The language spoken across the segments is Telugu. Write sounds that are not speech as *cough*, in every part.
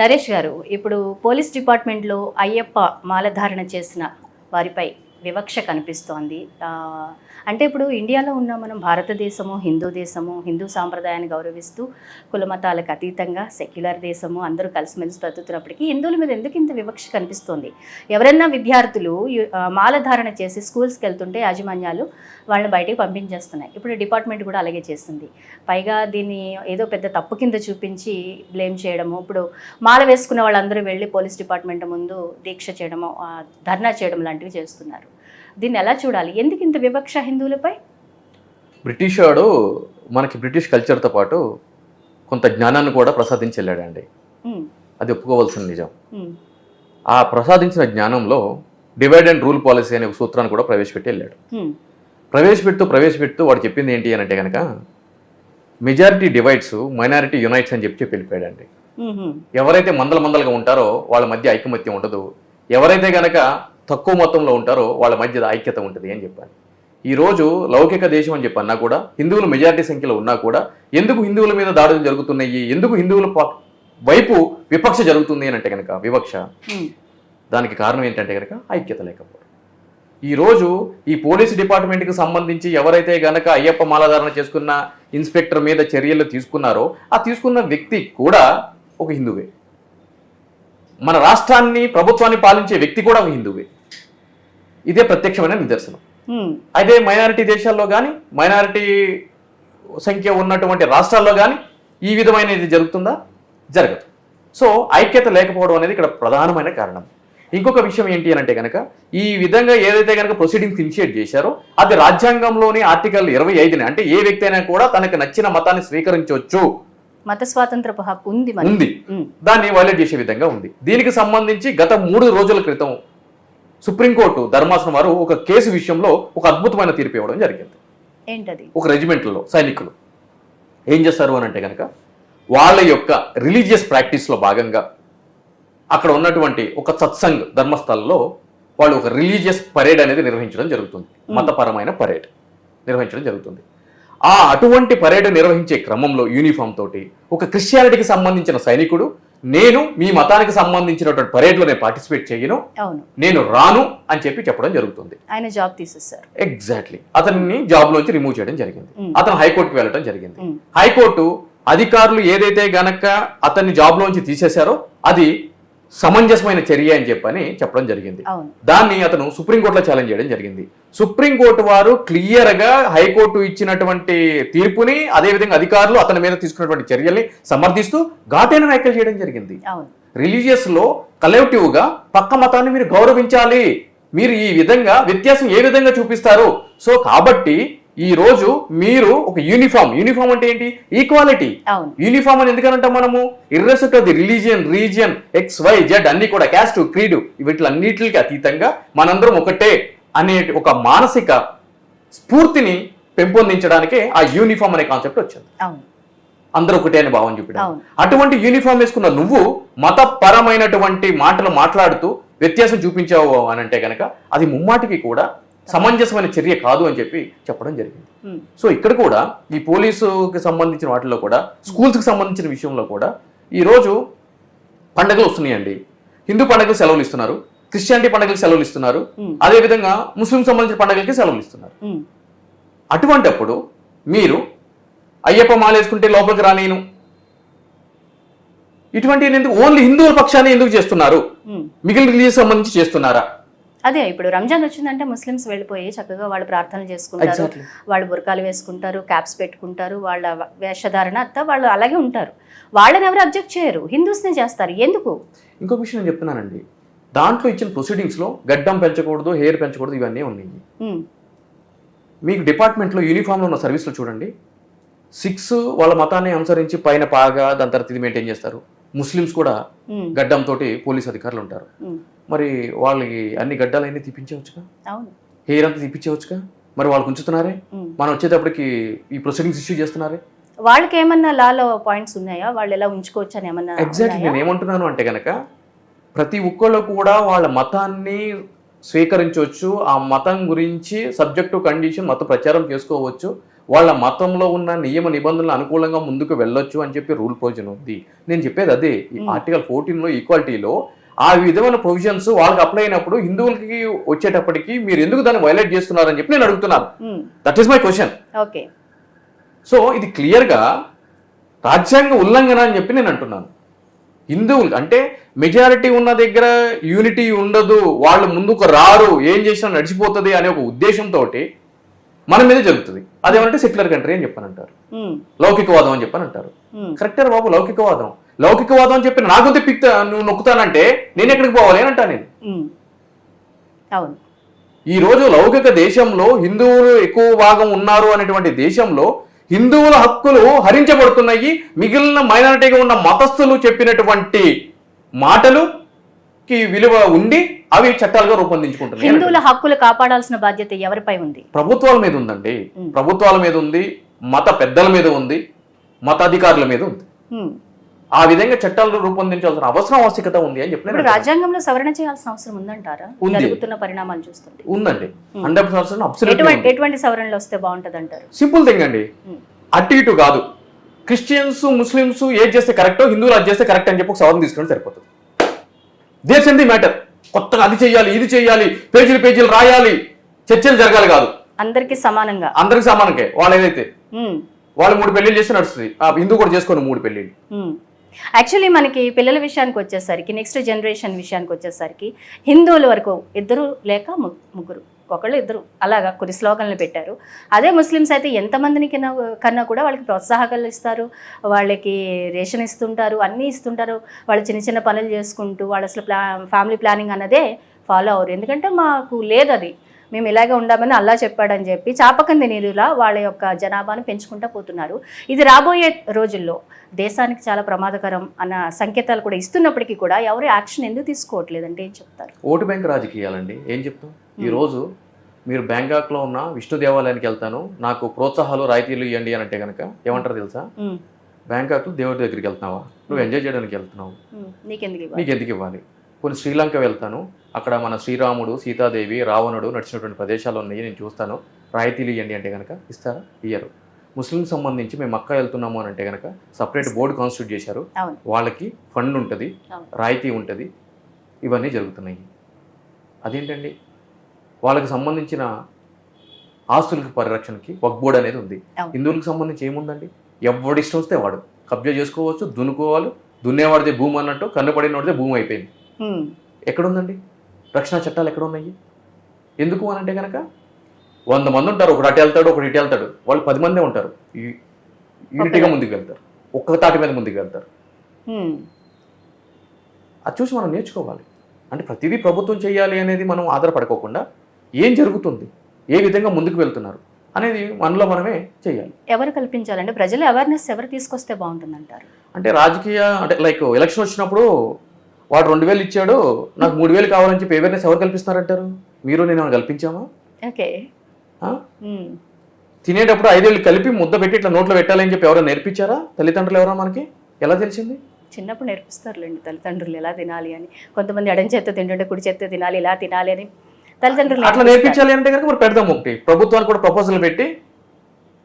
నరేష్ గారు ఇప్పుడు పోలీస్ డిపార్ట్మెంట్లో అయ్యప్ప మాలధారణ చేసిన వారిపై వివక్ష కనిపిస్తోంది. అంటే ఇప్పుడు ఇండియాలో ఉన్న మనం భారతదేశము హిందూ దేశము హిందూ సాంప్రదాయాన్ని గౌరవిస్తూ కులమతాలకు అతీతంగా సెక్యులర్ దేశము అందరూ కలిసిమెలిసి బ్రతుకుతున్నప్పటికీ హిందువుల మీద ఎందుకు ఇంత వివక్ష కనిపిస్తోంది? ఎవరైనా విద్యార్థులు మాలధారణ చేసి స్కూల్స్కి వెళ్తుంటే యాజమాన్యాలు వాళ్ళని బయటికి పంపించేస్తున్నాయి. ఇప్పుడు డిపార్ట్మెంట్ కూడా అలాగే చేస్తుంది. పైగా దీన్ని ఏదో పెద్ద తప్పు కింద చూపించి బ్లేమ్ చేయడము ఇప్పుడు మాల వేసుకున్న వాళ్ళందరూ వెళ్ళి పోలీస్ డిపార్ట్మెంట్ ముందు దీక్ష చేయడము ధర్నా చేయడం లాంటివి చేస్తున్నారు. దీన్ని ఎలా చూడాలి? ఎందుకు ఇంత వివక్ష హిందువులపై? బ్రిటిష్ వాడు మనకి బ్రిటిష్ కల్చర్తో పాటు కొంత జ్ఞానాన్ని కూడా ప్రసాదించి వెళ్ళాడండి అది ఒప్పుకోవాల్సిన నిజం. ఆ ప్రసాదించిన జ్ఞానంలో డివైడ్ అండ్ రూల్ పాలసీ అనే ఒక సూత్రాన్ని కూడా ప్రవేశపెట్టి వెళ్ళాడు ప్రవేశపెడుతూ ప్రవేశపెడుతూ వాడు చెప్పింది ఏంటి అని అంటే కనుక మెజారిటీ డివైడ్స్ మైనారిటీ యునైట్స్ అని చెప్పి చెప్పి వెళ్ళిపోయాడండి. ఎవరైతే మందల మందలుగా ఉంటారో వాళ్ళ మధ్య ఐకమత్యం ఉండదు. ఎవరైతే గనక తక్కువ మొత్తంలో ఉంటారో వాళ్ళ మధ్య ఐక్యత ఉంటుంది అని చెప్పాను ఈ రోజు లౌకిక దేశం అని చెప్పి అన్నా కూడా హిందువులు మెజారిటీ సంఖ్యలో ఉన్నా కూడా ఎందుకు హిందువుల మీద దాడులు జరుగుతున్నాయి? ఎందుకు హిందువుల ప- వైపు విపక్ష జరుగుతుంది అని అంటే కనుక వివక్ష. దానికి కారణం ఏంటంటే కనుక ఐక్యత లేకపోవడం. ఈరోజు ఈ పోలీసు డిపార్ట్మెంట్కి సంబంధించి ఎవరైతే గనక అయ్యప్ప మాలాధారణ చేసుకున్న ఇన్స్పెక్టర్ మీద చర్యలు తీసుకున్నారో ఆ తీసుకున్న వ్యక్తి కూడా ఒక హిందువే. మన రాష్ట్రాన్ని ప్రభుత్వాన్ని పాలించే వ్యక్తి కూడా ఒక హిందువే. ఇదే ప్రత్యక్షమైన నిదర్శనం. అయితే మైనారిటీ దేశాల్లో కానీ మైనారిటీ సంఖ్య ఉన్నటువంటి రాష్ట్రాల్లో కానీ ఈ విధమైన ఇది జరుగుతుందా? జరగదు. సో ఐక్యత లేకపోవడం అనేది ఇక్కడ ప్రధానమైన కారణం. ఇంకొక విషయం ఏంటి అని అంటే కనుక ఈ విధంగా ఏదైతే కనుక ప్రొసీడింగ్స్ ఇనిషియేట్ చేశారో అది రాజ్యాంగంలోని ఆర్టికల్ ఇరవై ఐదుని అంటే ఏ వ్యక్తి అయినా కూడా తనకు నచ్చిన మతాన్ని స్వీకరించవచ్చు. మత స్వాతంత్రపు హక్కు ఉంది. ఉంది. దాన్ని వైలేట్ చేసే విధంగా ఉంది. దీనికి సంబంధించి గత మూడు రోజుల క్రితం సుప్రీంకోర్టు ధర్మాసనం వారు ఒక కేసు విషయంలో ఒక అద్భుతమైన తీర్పు ఇవ్వడం జరిగింది. ఏంటది? ఒక రెజిమెంట్లలో సైనికులు. ఏం చేస్తారు అని అంటే కనుక వాళ్ళ యొక్క రిలీజియస్ ప్రాక్టీస్లో భాగంగా అక్కడ ఉన్నటువంటి ఒక సత్సంగ్ ధర్మస్థలంలో వాళ్ళు ఒక రిలీజియస్ పరేడ్ అనేది నిర్వహించడం జరుగుతుంది. మతపరమైన పరేడ్ నిర్వహించడం జరుగుతుంది. ఆ అటువంటి పరేడ్ నిర్వహించే క్రమంలో యూనిఫామ్ తోటి ఒక క్రిస్టియానిటీకి సంబంధించిన సైనికుడు నేను మీ మతానికి సంబంధించినటువంటి పరేడ్లో నేను పార్టిసిపేట్ చేయను. నేను రాను అని చెప్పి చెప్పడం జరుగుతుంది. ఆయన జాబ్ తీసేస్తారు ఎగ్జాక్ట్లీ అతన్ని జాబ్ లోంచి రిమూవ్ చేయడం జరిగింది. అతను హైకోర్టుకి వెళ్ళడం జరిగింది. హైకోర్టు అధికారులు ఏదైతే గనక అతన్ని జాబ్ లోంచి తీసేశారో అది సమంజసమైన చర్య అని చెప్పని చెప్పడం జరిగింది. దాన్ని అతను సుప్రీంకోర్టులో ఛాలెంజ్ చేయడం జరిగింది. సుప్రీంకోర్టు వారు క్లియర్గా హైకోర్టు ఇచ్చినటువంటి తీర్పుని అదేవిధంగా అధికారులు అతని మీద తీసుకున్నటువంటి చర్యల్ని సమర్థిస్తూ ఘాటైన వ్యాఖ్యలు చేయడం జరిగింది. రిలీజియస్లో కలెక్టివ్గా పక్క మతాన్ని మీరు గౌరవించాలి. మీరు ఈ విధంగా వ్యత్యాసం ఏ విధంగా చూపిస్తారు? సో కాబట్టి ఈ రోజు మీరు ఒక యూనిఫామ్ యూనిఫామ్ అంటే ఏంటి? ఈక్వాలిటీ యూనిఫామ్ అని ఎందుకంటే మనము? Irrespective of the religion region X Y Z అన్ని కూడా క్యాస్ట్ క్రీడ్ వీటిలన్నిటికి అతీతంగా మనందరం ఒకటే అనే ఒక మానసిక స్ఫూర్తిని పెంపొందించడానికే ఆ యూనిఫామ్ అనే కాన్సెప్ట్ వచ్చింది. అందరూ ఒకటే అని భావం అవును. అటువంటి యూనిఫామ్ వేసుకున్న నువ్వు మతపరమైనటువంటి మాటలు మాట్లాడుతూ వ్యత్యాసం చూపించావు అని అంటే కనుక అది ముమ్మాటికి కూడా సమంజసమైన చర్య కాదు అని చెప్పి చెప్పడం జరిగింది. సో ఇక్కడ కూడా ఈ పోలీసుకి సంబంధించిన వాటిలో కూడా స్కూల్స్కి సంబంధించిన విషయంలో కూడా ఈరోజు పండుగలు వస్తున్నాయండి. హిందూ పండుగలు సెలవులు ఇస్తున్నారు. క్రిస్టియానిటీ పండుగలకు సెలవులు ఇస్తున్నారు. అదేవిధంగా ముస్లిం సంబంధించిన పండుగలకి సెలవులు ఇస్తున్నారు. అటువంటప్పుడు మీరు అయ్యప్ప మాలేసుకుంటే లోపలికి రానేను ఇటువంటి ఎందుకు? ఓన్లీ హిందువుల పక్షాన్ని ఎందుకు చేస్తున్నారు. మిగిలిన రిలీజియస్ సంబంధించి చేస్తున్నారా? అదే ఇప్పుడు రంజాన్ వచ్చిందంటే ముస్లిమ్స్ వెళ్ళిపోయి చక్కగా వాళ్ళు ప్రార్థనలు చేసుకుంటారు. వాళ్ళు బురకాలు వేసుకుంటారు క్యాప్స్ పెట్టుకుంటారు వాళ్ళ వేషధారణ అంతా వాళ్ళు అలాగే ఉంటారు. వాళ్ళని ఎవరు అబ్జెక్ట్ చేయరు. హిందూస్నే చేస్తారు. ఎందుకు? ఇంకో విషయం నేను చెప్తున్నానండి. దాంట్లో ఇచ్చిన ప్రొసీడింగ్స్లో గడ్డం పెంచకూడదు హెయిర్ పెంచకూడదు ఇవన్నీ ఉన్నాయి. మీకు డిపార్ట్మెంట్లో యూనిఫామ్లో ఉన్న సర్వీస్లో చూడండి. సిక్స్ వాళ్ళ మతాన్ని అనుసరించి పైన పాగా దాని తర్వాత ఇది మెయింటైన్ చేస్తారు. ముస్లిమ్స్ కూడా గడ్డంతో పోలీస్ అధికారులు ఉంటారు. మరి వాళ్ళకి అన్ని గడ్డాలన్నీ తీపించవచ్చుగా? అవును. హెయిర్ అంతా తీపించవచ్చుగా? మరి వాళ్ళు ఉంచుతున్నారే. మనం వచ్చేటప్పటికి ఈ ప్రొసీడింగ్స్ ఇష్యూ చేస్తున్నారే? వాళ్ళకి ఏమన్నా లాలో పాయింట్స్ ఉన్నాయా? వాళ్ళు ఎలా ఉంచుకోవచ్చు అని ఏమన్నా ఎగ్జాక్ట్లీ? నేను ఏమంటున్నాను అంటే కనుక ప్రతి ఒక్కళ్ళు కూడా వాళ్ళ మతాన్ని స్వీకరించవచ్చు ఆ మతం గురించి సబ్జెక్టు కండిషన్ మత ప్రచారం చేసుకోవచ్చు వాళ్ళ మతంలో ఉన్న నియమ నిబంధనలు అనుకూలంగా ముందుకు వెళ్ళొచ్చు అని చెప్పి రూల్ ప్రొవిజన్ ఉంది. నేను చెప్పేది అదే. ఈ. ఆర్టికల్ ఫోర్టీన్లో ఈక్వాలిటీలో ఆ విధమైన ప్రొవిజన్స్ వాళ్ళకి అప్లై అయినప్పుడు హిందువులకి వచ్చేటప్పటికి మీరు ఎందుకు దాన్ని వైలేట్ చేస్తున్నారని చెప్పి నేను అడుగుతున్నాను. That is my question okay so ఇది క్లియర్గా రాజ్యాంగ ఉల్లంఘన అని చెప్పి నేను అంటున్నాను. హిందువులు అంటే మెజారిటీ ఉన్న దగ్గర యూనిటీ ఉండదు వాళ్ళు ముందుకు రారు ఏం చేసినా నడిచిపోతుంది అనే ఒక ఉద్దేశంతో మన మీద జరుగుతుంది. అదేమంటే సెక్యులర్ కంట్రీ అని చెప్పానంటారు. ఉమ్, లౌకికవాదం అని చెప్పానంటారు. ఉమ్, కరెక్టే బాబు లౌకికవాదం. లౌకికవాదం అని చెప్పి నాకు తిప్పిక్తా నువ్వు నొక్కుతానంటే నేను ఎక్కడికి పోవాలి అని అంటా నేను. అవును. ఈ రోజు లౌకిక దేశంలో హిందువులు ఎక్కువ భాగం ఉన్నారు అనేటువంటి దేశంలో హిందువుల హక్కులు హరించబడుతున్నాయి. మిగిలిన మైనారిటీగా ఉన్న మతస్థులు చెప్పినటువంటి మాటలుకి విలువ ఉండి అవి చట్టాలుగా రూపొందించుకుంటున్నాయి. హిందువుల హక్కులు కాపాడాల్సిన బాధ్యత ఎవరిపై ఉంది? ప్రభుత్వాల మీద ఉందండి. ప్రభుత్వాల మీద ఉంది మత పెద్దల మీద ఉంది మత అధికారుల మీద ఉంది. ఆ విధంగా చట్టాలను రూపొందించాల్సిన అవసరం ఆవశ్యకత ఉంది అని చెప్పి నేను ఇప్పుడు రాజ్యాంగంలో సవరణ చేయాల్సిన అవసరం ఉందంటారా? ఉంది. జరుగుతున్న పరిణామాలు చూస్తుంటే. ఉందండి. ఉమ్. హండ్రెడ్ పర్సెంట్ ఎటువంటి సవరణలు వస్తే బాగుంటది అంటారు సింపుల్ థింగ్ అండి. అటు ఇటు కాదు. క్రిస్టియన్స్ ముస్లిమ్స్ ఏది చేస్తే కరెక్టో హిందువులు అది చేస్తే కరెక్ట్ అని చెప్పి ఒక సవరణ తీసుకుంటే సరిపోతుంది. That's the matter. కొత్తగా అది చేయాలి ఇది చేయాలి పేజీలు పేజీలు రాయాలి. చర్చలు జరగాలి కాదు. అందరికీ సమానంగా. అందరికి సమానకే. వాళ్ళు ఏదైతే. వాళ్ళు మూడు పెళ్ళిళ్ళు చేస్తే నడుస్తుంది. హిందూ కూడా చేసుకోండి మూడు పెళ్ళిళ్ళు యాక్చువల్లీ మనకి పిల్లల విషయానికి వచ్చేసరికి నెక్స్ట్ జనరేషన్ విషయానికి వచ్చేసరికి హిందువుల వరకు ఇద్దరు లేక ముగ్గురు. ఒకళ్ళు ఇద్దరు. అలాగా కొన్ని స్లోగన్లు పెట్టారు. అదే ముస్లిమ్స్ అయితే ఎంతమందిని కన్నా కన్నా కూడా వాళ్ళకి ప్రోత్సాహకాలు ఇస్తారు. వాళ్ళకి రేషన్ ఇస్తుంటారు అన్నీ ఇస్తుంటారు. వాళ్ళు చిన్న చిన్న పనులు చేసుకుంటూ వాళ్ళు అసలు ప్లా ఫ్యామిలీ ప్లానింగ్ అన్నదే ఫాలో అవ్వరు. ఎందుకంటే మాకు లేదు అది. మేము ఇలాగే ఉండామని అల్లా చెప్పాడని చెప్పి చాపకంది నీరులా వాళ్ళ యొక్క జనాభాను పెంచుకుంటూ పోతున్నారు. ఇది రాబోయే రోజుల్లో దేశానికి చాలా ప్రమాదకరం అన్న సంకేతాలు కూడా ఇస్తున్నప్పటికీ కూడా ఎవరు యాక్షన్ ఎందుకు తీసుకోవట్లేదంటే ఏం చెప్తారు? ఓటు బ్యాంక్ రాజకీయాలండి. ఏం చెప్తాం? ఈ రోజు మీరు బ్యాంకాక్లో ఉన్న విష్ణు దేవాలయానికి వెళ్తాను. నాకు ప్రోత్సాహాలు రాయితీలు ఇవ్వండి అని అంటే కనుక ఏమంటారు తెలుసా? బ్యాంకాక్లో దేవుడి దగ్గరికి వెళ్తున్నావా? నువ్వు ఎంజాయ్ చేయడానికి వెళ్తున్నావు? నీకు ఎందుకు ఇవ్వాలి? కొన్ని శ్రీలంక వెళ్తాను. అక్కడ మన శ్రీరాముడు సీతాదేవి రావణుడు నడిచినటువంటి ప్రదేశాలు ఉన్నాయి నేను చూస్తాను. రాయితీలు ఇవ్వండి అంటే కనుక ఇస్తారా? ఇయ్యరు. ముస్లిం సంబంధించి మేము మక్కా వెళ్తున్నాము అని అంటే కనుక సపరేట్ బోర్డు కాన్స్టిట్యూట్ చేశారు. వాళ్ళకి ఫండ్ ఉంటుంది. రాయితీ ఉంటుంది. ఇవన్నీ జరుగుతున్నాయి. అదేంటండి? వాళ్ళకి సంబంధించిన ఆస్తులకి పరిరక్షణకి వక్ బోర్డు అనేది ఉంది. హిందువులకు సంబంధించి ఏముందండి? ఎవడి ఇష్టం వస్తే వాడు. కబ్జా చేసుకోవచ్చు దున్నుకోవాలి దున్నేవాడిదే భూమి అన్నట్టు కన్నుపడినవాడిదే భూమి అయిపోయింది. ఎక్కడుందండి? రక్షణ చట్టాలు ఎక్కడ ఉన్నాయి ఎందుకు అని అంటే కనుక వంద మంది ఉంటారు. ఒకటి అటు వెళ్తాడు ఒకటి ఇటు వెళ్తాడు. వాళ్ళు పది మందే ఉంటారు. యూనిటీగా ముందుకు వెళ్తారు. ఒక్క తాటి మీద ముందుకు వెళ్తారు. అది చూసి మనం నేర్చుకోవాలి. అంటే ప్రతిదీ ప్రభుత్వం చేయాలి అనేది మనం ఆధారపడుకోకుండా ఏం జరుగుతుంది? ఏ విధంగా ముందుకు వెళ్తున్నారు? అనేది మనలో మనమే చేయాలి ఎవరు కల్పించాలంటే ప్రజల అవేర్నెస్ ఎవరు తీసుకొస్తే బాగుంటుంది అంటారు అంటే రాజకీయ అంటే లైక్ ఎలక్షన్ వచ్చినప్పుడు వాడు రెండు వేలు ఇచ్చాడు నాకు మూడు వేలు కావాలని చెప్పి అవేర్నెస్ ఎవరు కల్పిస్తున్నారంటారు? మీరు నేను ఏమైనా కల్పించామా? ఓకే. తినేటప్పుడు ఐదేళ్ళు కలిపి ముద్ద పెట్టి ఇట్లా నోట్లో పెట్టాలని చెప్పి ఎవరైనా నేర్పించారా? తల్లిదండ్రులు ఎవరా మనకి? ఎలా తెలిసింది? చిన్నప్పుడు నేర్పిస్తారులేండి తల్లిదండ్రులు ఎలా తినాలి అని. కొంతమంది ఎడం చేత్తో తింటుంటే కుడి చేత్తో తినాలి ఇలా తినాలి అని తల్లిదండ్రులు అట్లా. నేర్పించాలి అంటే కనుక మరి పెడదాం ఒకటి. ప్రభుత్వానికి కూడా ప్రపోజల్ పెట్టి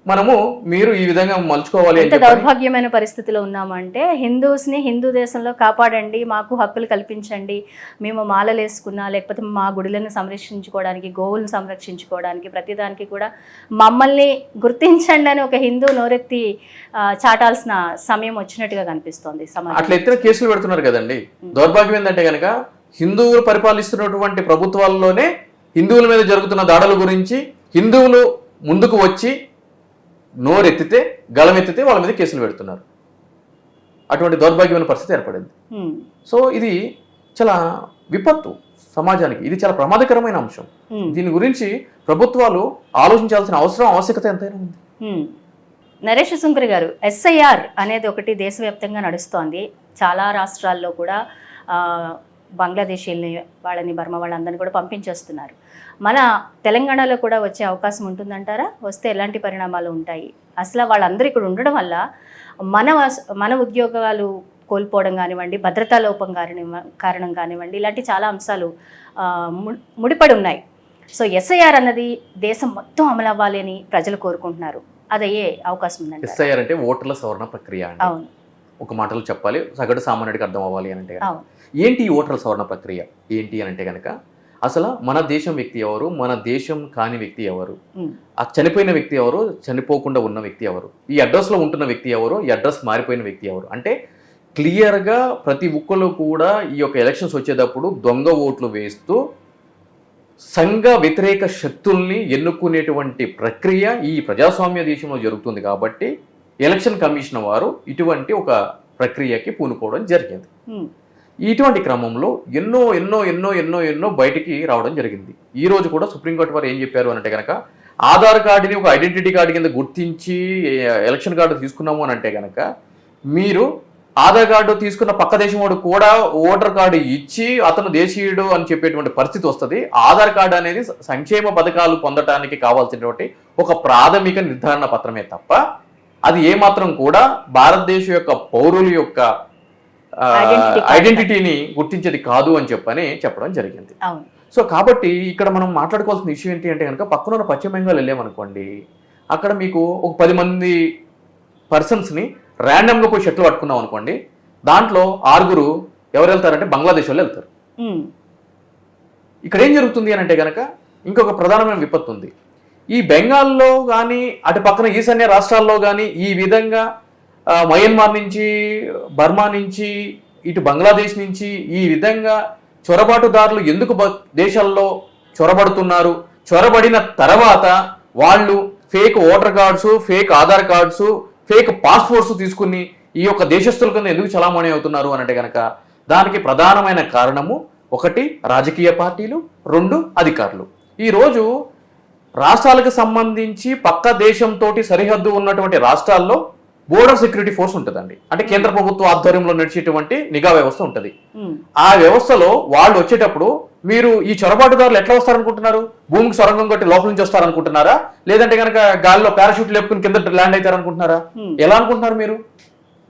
మనము మీరు ఈ విధంగా మలుచుకోవాలి ఎంత దౌర్భాగ్యమైన పరిస్థితిలో ఉన్నామంటే హిందూస్ని హిందూ దేశంలో కాపాడండి మాకు హక్కులు కల్పించండి. మేము మాలలు వేసుకున్నా లేకపోతే మా గుడులను సంరక్షించుకోవడానికి గోవులను సంరక్షించుకోవడానికి ప్రతిదానికి కూడా మమ్మల్ని గుర్తించండి అని ఒక హిందూ నోరెత్తి చాటాల్సిన సమయం వచ్చినట్టుగా కనిపిస్తోంది అట్లా ఎత్తిన కేసులు పెడుతున్నారు కదండి. దౌర్భాగ్యం ఏంటంటే కనుక హిందువులు పరిపాలిస్తున్నటువంటి ప్రభుత్వాల్లోనే హిందువుల మీద జరుగుతున్న దాడుల గురించి హిందువులు ముందుకు వచ్చి నోరెత్తితే గళమెత్తితే వాళ్ళ మీద కేసులు పెడుతున్నారు. అటువంటి దౌర్భాగ్యమైన పరిస్థితి ఏర్పడింది. సో ఇది చాలా విపత్తు సమాజానికి. ఇది చాలా ప్రమాదకరమైన అంశం. దీని గురించి ప్రభుత్వాలు ఆలోచించాల్సిన అవసరం ఆవశ్యకత ఎంతైనా ఉంది. నరేష్ సుంకర్ గారు ఎస్ఐఆర్ అనేది ఒకటి దేశవ్యాప్తంగా నడుస్తోంది. చాలా రాష్ట్రాల్లో కూడా బంగ్లాదేశీల్ని వాళ్ళని బర్మా వాళ్ళందరినీ కూడా పంపించేస్తున్నారు. మన తెలంగాణలో కూడా వచ్చే అవకాశం ఉంటుందంటారా? వస్తే ఎలాంటి పరిణామాలు ఉంటాయి? అసలు వాళ్ళందరూ ఇక్కడ ఉండడం వల్ల మన మన ఉద్యోగాలు కోల్పోవడం కానివ్వండి భద్రతా లోపం కారణం కారణం కానివ్వండి ఇలాంటి చాలా అంశాలు ముడిపడి ఉన్నాయి. సో ఎస్ఐఆర్ అన్నది దేశం మొత్తం అమలు అవ్వాలి అని ప్రజలు కోరుకుంటున్నారు. అది అయ్యే అవకాశం ఉందండి ఎస్ఐఆర్ అంటే ఓటర్ల సవరణ ప్రక్రియ అవును. ఒక మాటలో చెప్పాలి సగటు సామాన్యుడికి అర్థం అవ్వాలి అని అంటే. అవును. ఏంటి ఈ ఓటర్ల సవరణ ప్రక్రియ? ఏంటి అని అంటే కనుక అసలు మన దేశం వ్యక్తి ఎవరు? మన దేశం కాని వ్యక్తి ఎవరు? ఆ చనిపోయిన వ్యక్తి ఎవరు? చనిపోకుండా ఉన్న వ్యక్తి ఎవరు? ఈ అడ్రస్లో ఉంటున్న వ్యక్తి ఎవరు? ఈ అడ్రస్ మారిపోయిన వ్యక్తి ఎవరు? అంటే క్లియర్గా ప్రతి ఒక్కరు కూడా ఈ యొక్క ఎలక్షన్స్ వచ్చేటప్పుడు దొంగ ఓట్లు వేస్తూ సంఘ వ్యతిరేక శక్తుల్ని ఎన్నుకునేటువంటి ప్రక్రియ ఈ ప్రజాస్వామ్య దేశంలో జరుగుతుంది కాబట్టి ఎలక్షన్ కమిషన్ వారు ఇటువంటి ఒక ప్రక్రియకి పూనుకోవడం జరిగింది. ఇటువంటి క్రమంలో ఎన్నో ఎన్నో ఎన్నో ఎన్నో ఎన్నో బయటికి రావడం జరిగింది. ఈ రోజు కూడా సుప్రీంకోర్టు వారు ఏం చెప్పారు అంటే కనుక ఆధార్ కార్డుని ఒక ఐడెంటిటీ కార్డు కింద గుర్తించి ఎలక్షన్ కార్డు తీసుకున్నాము అని అంటే కనుక మీరు ఆధార్ కార్డు తీసుకున్న పక్క దేశం వాడు కూడా ఓటర్ కార్డు ఇచ్చి అతను దేశీయుడు అని చెప్పేటువంటి పరిస్థితి వస్తుంది. ఆధార్ కార్డు అనేది సంక్షేమ పథకాలు పొందటానికి కావాల్సినటువంటి ఒక ప్రాథమిక నిర్ధారణ పత్రమే తప్ప అది ఏమాత్రం కూడా భారతదేశం యొక్క పౌరుల యొక్క ఐడెంటిటీని గుర్తించేది కాదు అని చెప్పని చెప్పడం జరిగింది. సో కాబట్టి ఇక్కడ మనం మాట్లాడుకోవాల్సిన ఇష్యూ ఏంటి అంటే కనుక పక్కన ఉన్న పశ్చిమ బెంగాల్ వెళ్ళామనుకోండి అక్కడ మీకు ఒక పది మంది పర్సన్స్ని ర్యాండమ్గా పోయి షట్లు పట్టుకున్నాం అనుకోండి దాంట్లో ఆరుగురు ఎవరు వెళ్తారంటే బంగ్లాదేశ్ వాళ్ళు వెళ్తారు. ఇక్కడ ఏం జరుగుతుంది అని అంటే కనుక ఇంకొక ప్రధానమైన విపత్తు ఉంది. ఈ బెంగాల్లో కానీ అటు పక్కన ఈశాన్య రాష్ట్రాల్లో కానీ ఈ విధంగా మయన్మార్ నుంచి బర్మా నుంచి ఇటు బంగ్లాదేశ్ నుంచి ఈ విధంగా చొరబాటుదారులు ఎందుకు దేశాల్లో చొరబడుతున్నారు? చొరబడిన తర్వాత వాళ్ళు fake voter cards fake Aadhaar cards fake passports తీసుకుని ఈ యొక్క దేశస్తుల కింద ఎందుకు చలామణి అవుతున్నారు అనంటే కనుక దానికి ప్రధానమైన కారణము ఒకటి రాజకీయ పార్టీలు రెండు అధికారులు. ఈరోజు రాష్ట్రాలకు సంబంధించి పక్క దేశంతో సరిహద్దు ఉన్నటువంటి రాష్ట్రాల్లో బోర్డర్ సెక్యూరిటీ ఫోర్స్ ఉంటుందండి. అంటే కేంద్ర ప్రభుత్వ ఆధ్వర్యంలో నడిచేటువంటి నిఘా వ్యవస్థ ఉంటుంది. ఆ వ్యవస్థలో వాళ్ళు వచ్చేటప్పుడు మీరు ఈ చొరబాటుదారులు ఎట్లా వస్తారనుకుంటున్నారు? భూమికి సొరంగం కొట్టి లోపల నుంచి వస్తారనుకుంటున్నారా? లేదంటే కనుక గాలిలో పారాషూట్ లేపుకుని కింద ల్యాండ్ అవుతారనుకుంటున్నారా. ఎలా అనుకుంటున్నారు మీరు?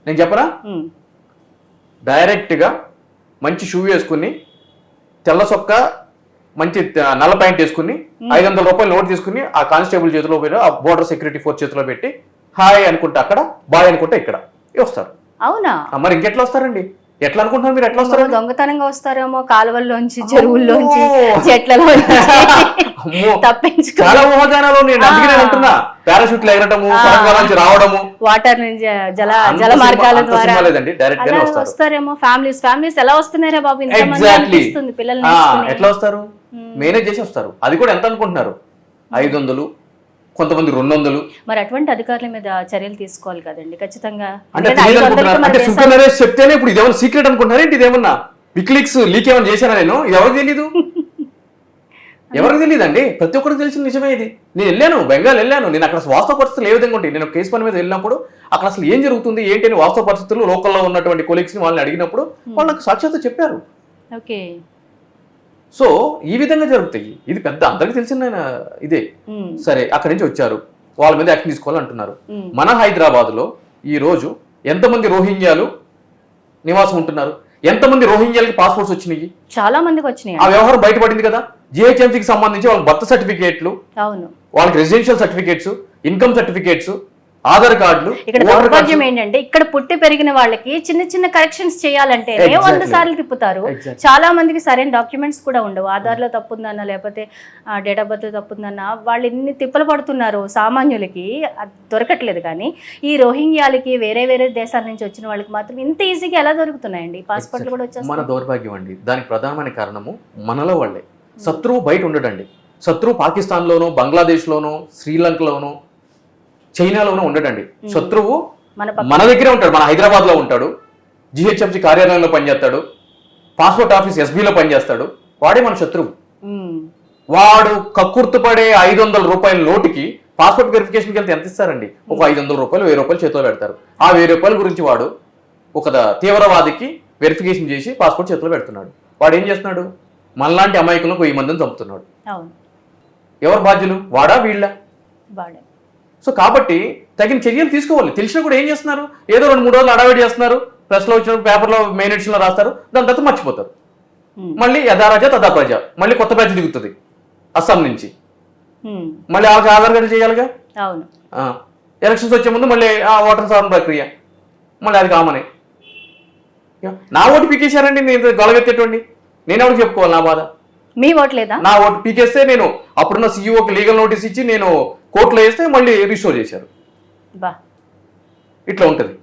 నేను చెప్పనా? ఉమ్, డైరెక్ట్గా మంచి షూ వేసుకుని తెల్ల సొక్క మంచి నల్ల ప్యాంట్ వేసుకుని ఐదు వందల రూపాయలు నోట్ తీసుకుని ఆ కానిస్టేబుల్ చేతిలో పోయి ఆ బోర్డర్ సెక్యూరిటీ ఫోర్స్ చేతిలో పెట్టి హాయ్ అనుకుంటే అక్కడ బాయ్ అనుకుంటే ఇక్కడ. వస్తారు? అవునా? మరి ఇంకెట్లా వస్తారండి? ఎట్లా అనుకుంటున్నారు మీరు? ఎట్లా వస్తారు? దొంగతనంగా వస్తారేమో కాలువల్లోంచి చెరువుల్లోంచి అమ్మో. చెట్లలోంచి. అమ్మో. తప్పించుకో. చాలా ఊహాగానాలు నేను అందుకే నేను అంటున్నా. పారాషూట్లు ఎగరటము సొరంగాల నుంచి రావడము. వాటర్ నుంచి జల మార్గాల ద్వారా డైరెక్ట్ గానే వస్తారేమో ఫ్యామిలీస్ ఫ్యామిలీస్ ఎలా వస్తున్నారా బాబు? ఎగ్జాక్ట్లీ. ఎట్లా వస్తారు? మేనేజ్ చేసి వస్తారు. అది కూడా ఎంత అనుకుంటున్నారు? ఐదు వందలు కొంతమంది రెండు వందలు మరి అటువంటి అధికారుల మీద చర్యలు తీసుకోవాలి కదండి ఖచ్చితంగా. అంటే తెలియదు సింపుల్ నరేష్ చెప్తేనే ఇప్పుడు ఇదేమన్నా సీక్రెట్ అనుకుంటున్నారా ఏంటి ఇదేమన్నా? విక్లిక్స్ లీక్ ఏమైనా చేశానా నేను? ఎవరికి తెలీదు? *laughs* ఎవరికి తెలియదండి ప్రతి ఒక్కరికి తెలిసిన నిజమే ఇది. నేను వెళ్ళాను బెంగాల్ వెళ్ళాను. నేను అక్కడ వాస్తవ పరిస్థితులు ఏ విధంగా ఉంటాయి? నేను కేసు పని మీద వెళ్ళినప్పుడు అక్కడ అసలు ఏం జరుగుతుంది ఏంటి అని వాస్తవ పరిస్థితులు లోకల్లో ఉన్నటువంటి కొలీగ్స్ని వాళ్ళని అడిగినప్పుడు వాళ్ళు నాకు సాక్షాత్ చెప్పారు. ఓకే. సో ఈ విధంగా జరుగుతాయి. ఇది పెద్ద అందరికీ తెలిసిన ఇదే. సరే అక్కడి నుంచి వచ్చారు. వాళ్ళ మీద యాక్షన్ తీసుకోవాలంటున్నారు. మన హైదరాబాద్లో ఈ రోజు ఎంతమంది రోహింగ్యాలు నివాసం ఉంటున్నారు? ఎంతమంది రోహింగ్యాలకి పాస్పోర్ట్స్ వచ్చినాయి? చాలా మందికి వచ్చినాయి. ఆ వ్యవహారం బయటపడింది కదా? జిహెచ్ఎంసీకి సంబంధించి వాళ్ళ బర్త్ సర్టిఫికేట్లు అవును. వాళ్ళకి residential certificates income certificates Aadhaar కార్డులు ఇక్కడ దౌర్భాగ్యం ఏంటంటే ఇక్కడ పుట్టి పెరిగిన వాళ్ళకి చిన్న చిన్న కరెక్షన్స్ చేయాలంటే వంద. సార్లు తిప్పుతారు. చాలా మందికి సరైన డాక్యుమెంట్స్ కూడా ఉండవు. ఆధార్లో తప్పుందన్నా లేకపోతే డేట్ ఆఫ్ బర్త్ తప్పుందన్నా వాళ్ళు ఎన్ని తిప్పలు పడుతున్నారు సామాన్యులకి దొరకట్లేదు కానీ ఈ రోహింగ్యాలకి వేరే వేరే దేశాల నుంచి వచ్చిన వాళ్ళకి మాత్రం ఇంత ఈజీగా ఎలా దొరుకుతున్నాయండి? పాస్పోర్ట్లు కూడా మన వచ్చేస్తాయి దౌర్భాగ్యం అండి. దానికి ప్రధానమైన కారణము మనలో వాళ్ళే. శత్రువు బయట ఉండడండి. శత్రువు పాకిస్తాన్లోనో బంగ్లాదేశ్లోనో శ్రీలంకలోనో చైనాలోనో ఉండడండి. శత్రువు మన దగ్గరే ఉంటాడు మన హైదరాబాద్లో ఉంటాడు. జిహెచ్ఎంసీ కార్యాలయంలో పనిచేస్తాడు. పాస్పోర్ట్ ఆఫీస్ ఎస్బీలో పనిచేస్తాడు. వాడే మన శత్రువు. వాడు కక్కుర్తుపడే ఐదు వందల రూపాయల నోటికి పాస్పోర్ట్ వెరిఫికేషన్కి వెళ్తే ఎంత ఇస్తారండి? ఒక ఐదు వందల రూపాయలు వెయ్యి రూపాయలు చేతిలో పెడతారు. ఆ వెయ్యి రూపాయల గురించి వాడు ఒక తీవ్రవాదికి వెరిఫికేషన్ చేసి పాస్పోర్ట్ చేతిలో పెడుతున్నాడు. వాడు ఏం చేస్తున్నాడు? మనలాంటి అమాయకులను వెయ్యి మందిని చంపుతున్నాడు. ఎవరు బాధ్యులు? వాడా వీళ్ళ? సో కాబట్టి తగిన చర్యలు తీసుకోవాలి. తెలిసినా కూడా ఏం చేస్తున్నారు? ఏదో రెండు మూడు రోజులు అడావిడి చేస్తున్నారు. ప్రెస్లో వచ్చిన పేపర్లో మెయిన్ ఎడిషన్లో రాస్తారు. దాని తర్వాత మర్చిపోతారు. మళ్ళీ యథారాజ తథా ప్రజ. మళ్ళీ కొత్త బ్యాచ్ దిగుతుంది. అస్సాం నుంచి. మళ్ళీ వాళ్ళకి ఆధార్ కార్డు చేయాలిగా? అవును. ఎలక్షన్స్ వచ్చే ముందు మళ్ళీ ఆ ఓటర్ సవరణ ప్రక్రియ. మళ్ళీ అది కామనే. నా ఓటు పీకేశారండి? నేను గొలగెత్తేటండి నేను ఎవరికి చెప్పుకోవాలి నా బాధ? మీ ఓటు లేదా? నా ఓటు పీకేస్తే నేను అప్పుడున్న సీఈఓకి లీగల్ నోటీస్ ఇచ్చి నేను కోర్టులో వేస్తే మళ్ళీ రిస్టోర్ చేశారు. బా. ఇట్లా ఉంటుంది.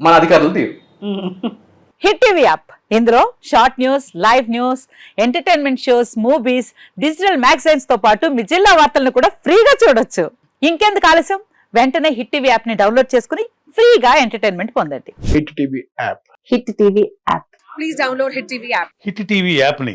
మన అధికారులు తీరు. *laughs* Hit TV app. ఇందులో short news live news entertainment shows movies digital మ్యాగజైన్స్తో పాటు మీ జిల్లా వార్తలను కూడా ఫ్రీగా చూడొచ్చు. ఇంకెందుకు ఆలస్యం? వెంటనే హిట్ టీవీ యాప్ని డౌన్లోడ్ చేసుకుని ఫ్రీగా ఎంటర్టైన్మెంట్ పొందండి. Hit TV app. Hit TV app. Please download Hit TV app. Hit TV యాప్ని